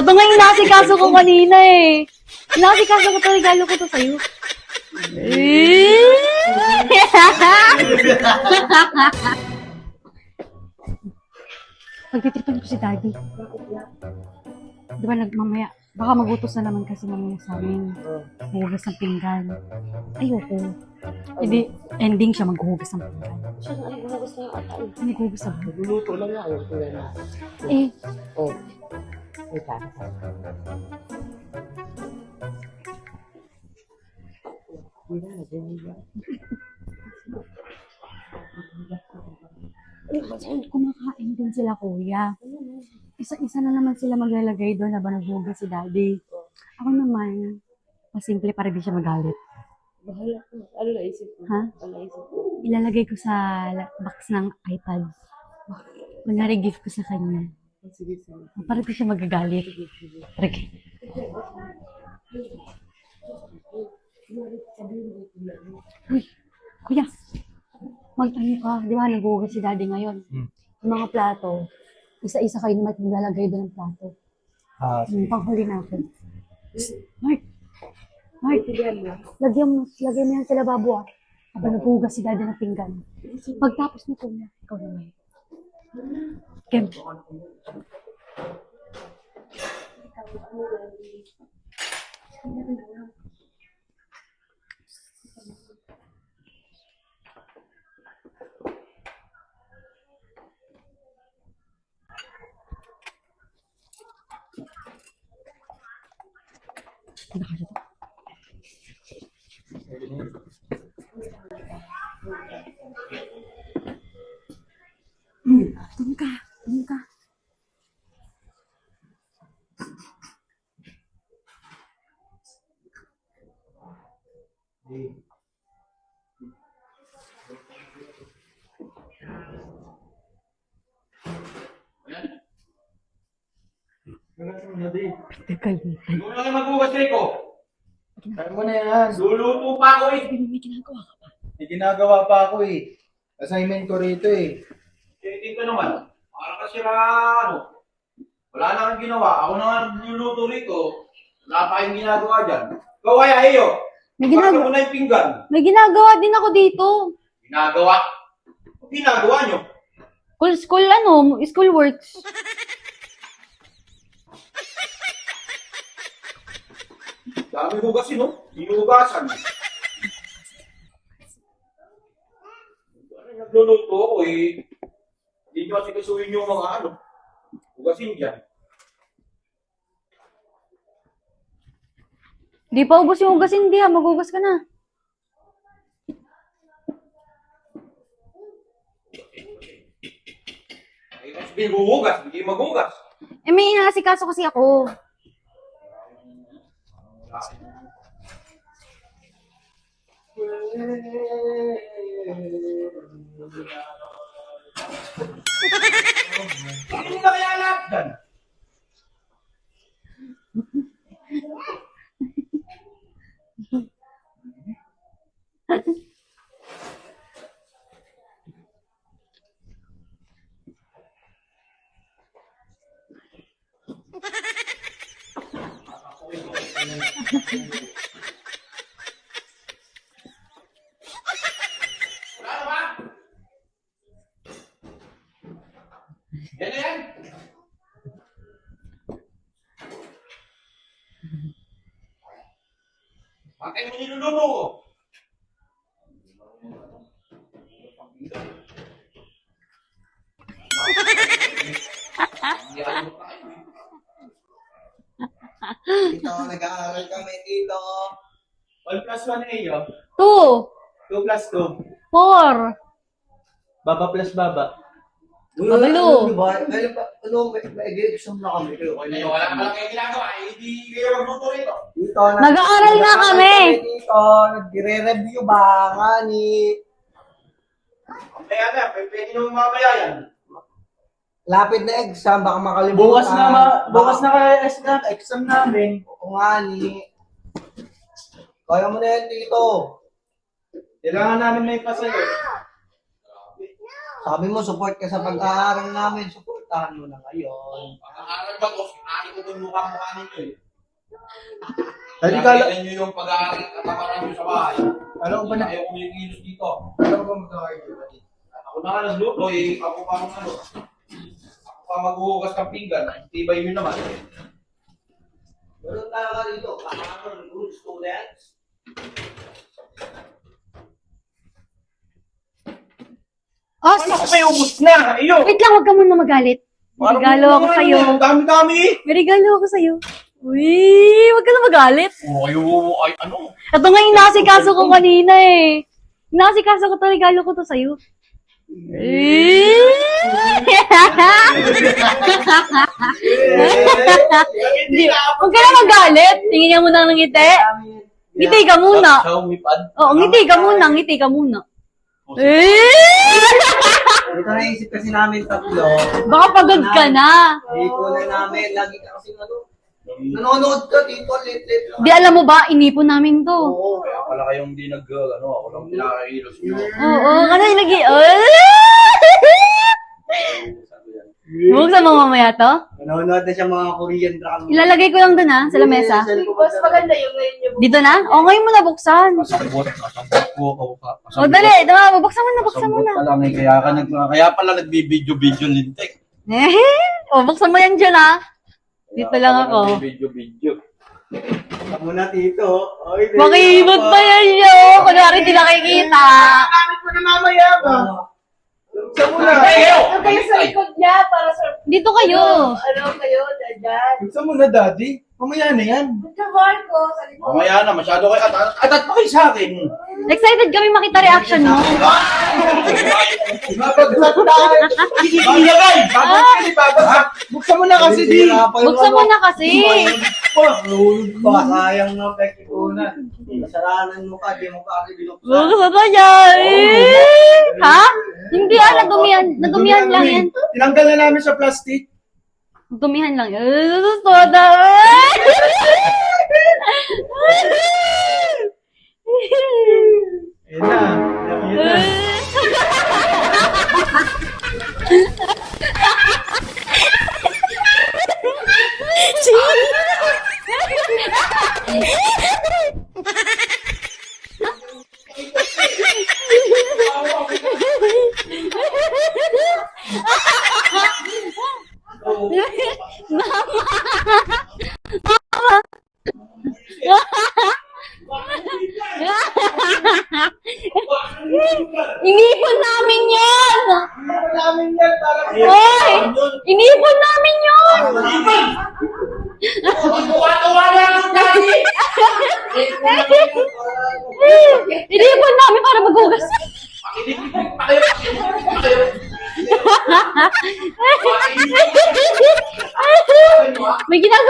Ito nga yung nasikaso ko kanina eh. Nasikaso ko to, regalo ko to sa'yo. Eh? Pagtitripan ko si daddy. Di ba nagmamaya, baka magutos na naman kasi mamaya sa amin. Hugas ng pinggan. Ayoko. Hindi, ending siya maghuhugas ng pinggan. Siya na gumagas na yung atay. Naghuhugas na ba? Luluto lang na. Eh, Oh. May para sa Hindi na, hindi na. kumakain din sila kuya. Isa-isa na naman sila maglalagay doon habang naghuhugas si daddy. Ako naman, mas simple para di siya magalit. Bahala ko. Ano naisip mo? Ha? Ano naisip mo? Ilalagay ko sa box ng iPad. Kunyari gift ko sa kanya. Sige, sige. Para di siya magagalit. Sige. Uy, kuya. Magtanong ka. Di ba naghuhugas si daddy ngayon? Yung mga plato, isa-isa kayo naman maglalagay doon ng plato. Ah, Yung panghuli natin. Mark! Mark! Lagyan mo, lagyan mo yan sa lababo ah. Habang naghuhugas si daddy ng pinggan. Pagtapos nito na, ikaw naman. Kem. Ano ka dito? Hmm, Teka, dito. Yung lang magbukas Rico. Kaya mo na yan. Luluto pa ako eh. May ginagawa ka pa. May ginagawa pa ako eh. Assignment ko rito eh. Titin ka naman. Para kasi na ano. Wala na kang ginawa. Ako na nga niluluto rito. Wala pa kayong ginagawa dyan. Ikaw kaya iyo. May ginagawa. mo na yung pinggan? May ginagawa din ako dito. Ginagawa. Ang ginagawa nyo. School, school ano, school works. Dami hugasin no? Hinugasan. Ano nagluluto ako eh. Hindi nyo kasi kasuhin yung mga ano. Hugasin dyan. Di pa ubos yung hugasin, di ha. Maghugas ka na. Eh, mas binuhugas, hindi maghugas. Eh, may inasikaso kasi ako. Hindi na kaya lahat dyan. Wala na ba? Yan na yan. Bakit mo niluluto ko? Dito, nag-aaral kami dito. 1 plus 1 A yun. Two. 2 plus 2. Four. Baba plus baba. Babalo. Ano ba? Ano ba? Ano, may, may exam na kami. Kayo. Ngayon, wala ka lang kayo ginagawa. eh, Hindi kayo magluto rito. Dito, Nag-aaral nga kami. Dito, nagre-review ba nga ni... Kaya na, may pwede nyo mamaya yan. Lapit na exam, baka makalimutan. Bukas na ma, bukas na kaya exam, exam namin. Oo nga ni... Kaya mo na yan dito. Kailangan namin may pasayo. Sabi mo, support ka sa pag-aaral namin. Support puntahan mo na ngayon. Pag-aaral ba to? Sinakit ko yung mukha-mukha ninyo eh. Dati kala, Nakita nyo yung pag-aaral at katamaran nyo sa bahay. Alam ko ba na- Ayaw kumikilos dito. alam ko magkakayo. Ako na nga nagluto eh. Ako pa ang ano. Ako pa maghuhugas ng pinggan. Tibay nyo naman. Meron talaga dito, kailangan good students. Oh, Ano may ubus na? Iyo! wait lang, huwag ka muna magalit. May regalo ako sa'yo. Dami-dami! May regalo ako sa'yo. Uy, huwag ka na magalit. Oh, ayo, ay, ano? Ito nga yung nasikaso ko kanina eh. Nasikaso ko to, regalo ko to sa'yo. Eh. Hindi, Huwag ka na magalit. Tingin niya muna ng ngiti. Ngiti ka muna. Oo, ngiti ka muna, ngiti ka muna. Oh, Eh! Ito naisip kasi namin tatlo. Baka pagod ka na. Ikunan namin, lagi ka kasi ano. Nanonood ka dito, late-late lang. Di alam mo ba, inipon namin to. Oo. Kaya pala kayong di nag, ano, ako lang pinakakilos nyo. Oo, kasi lagi. Buksan mo mamaya to? Nanonood na siya mga Korean drama. Ilalagay ko lang dun ha, sa lamesa. Mas maganda yung ngayon niya. Dito na? O, ngayon mo na buksan. Kasambot, kasambot ko. O, dali. Dama, buksan mo na, buksan mo na. pa lang eh. Kaya, ka nag, kaya pala nagbibideo-video lintek. Eh, o, buksan mo yan dyan ha. Dito lang ako. Nagbibideo-video. Ako na tito. Ako. pa yan yun. Kunwari di nakikita. Gamit mo na mamaya ba? Sa muna. Ano kayo sa likod niya para sa... Dito kayo. Ano kayo, dyan. Sa muna, daddy. Mamaya na yan. Sa Marco, sa likod. Mamaya na, masyado kayo. At, atat pa kayo sa akin. Excited kami makita reaction mo. Mapaglat tayo. Ilagay! Babagay, babagay. Buksan mo na kasi di. Buksan mo ano. na kasi. Nahulog pa, sayang na peki una. Kasalanan mo ka, di mo pa kasi binuksan. Buksan mo yan. Eh, Ha? Hindi ah, nadumihan. Nadumihan lang yan. Tinanggal na namin sa plastic. Dumihan lang. Eh, soda. Ayun na. Ayun na. Inipon namin yan! namin yan para Hoy! Inipon namin yun! Inipon namin para maghugas. Pakilipin pa kayo. pakilipin pa kayo. May ginagawa ko.